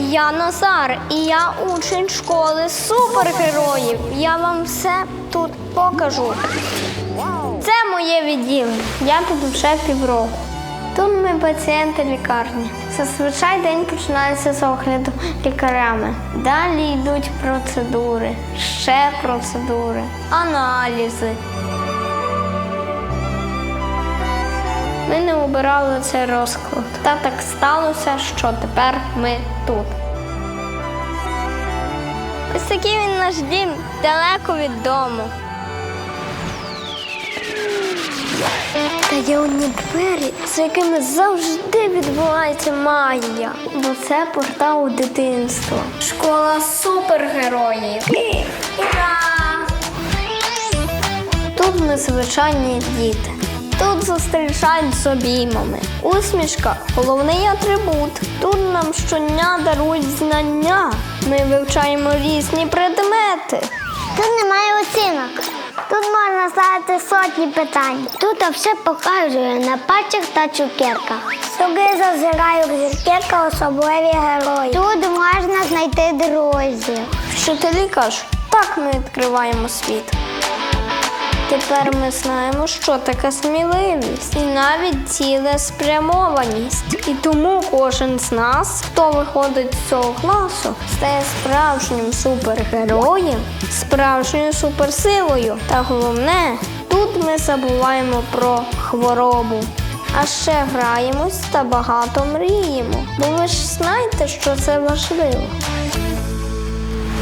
Я Назар, і я учень школи супергероїв. Я вам все тут покажу. Це моє відділення. Я тут вже півроку. Тут ми пацієнти лікарні. Зазвичай день починається з огляду лікарями. Далі йдуть процедури, ще процедури, аналізи. Ми не обирали цей розклад. Та так сталося, що тепер ми тут. Ось такий він наш дім далеко від дому. Та є одні двері, за якими завжди відбувається магія. Бо це портал у дитинство. Школа супергероїв. Ура! Тут ми звичайні діти. Тут зустрічають з обіймами. Усмішка головний атрибут. Тут нам щодня дарують знання. Ми вивчаємо різні предмети. Тут немає оцінок. Тут можна ставити сотні питань. Тут все показує на пальцях та цукерках. Сюди зазирають зірки особливі герої. Тут можна знайти друзів. Вчителі кажуть, так ми відкриваємо світ. Тепер ми знаємо, що таке сміливість і навіть цілеспрямованість. І тому кожен з нас, хто виходить з цього класу, стає справжнім супергероєм, справжньою суперсилою. Та головне, тут ми забуваємо про хворобу. А ще граємось та багато мріємо. Бо ви ж знаєте, що це важливо.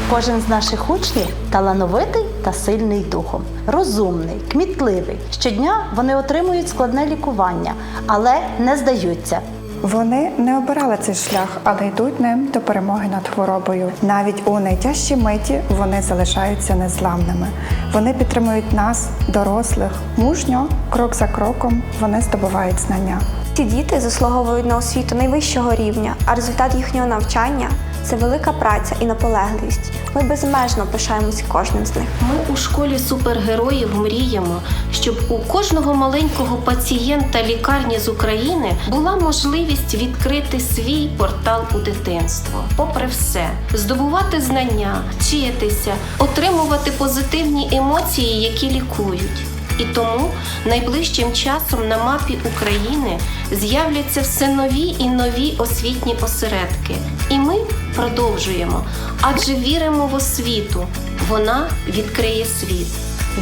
Кожен з наших учнів талановитий та сильний духом, розумний, кмітливий. Щодня вони отримують складне лікування, але не здаються. Вони не обирали цей шлях, але йдуть ним до перемоги над хворобою. Навіть у найтяжчій миті вони залишаються незламними. Вони підтримують нас, дорослих, мужньо, крок за кроком вони здобувають знання. Ці діти заслуговують на освіту найвищого рівня, а результат їхнього навчання це велика праця і наполегливість. Ми безмежно пишаємось кожним з них. Ми у школі супергероїв мріємо, щоб у кожного маленького пацієнта лікарні з України була можливість відкрити свій портал у дитинство. Попри все, здобувати знання, вчитися, отримувати позитивні емоції, які лікують. І тому найближчим часом на мапі України з'являться все нові і нові освітні осередки. І ми продовжуємо, адже віримо в освіту. Вона відкриє світ.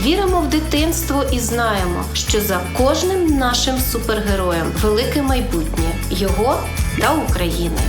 Віримо в дитинство і знаємо, що за кожним нашим супергероєм велике майбутнє його та України.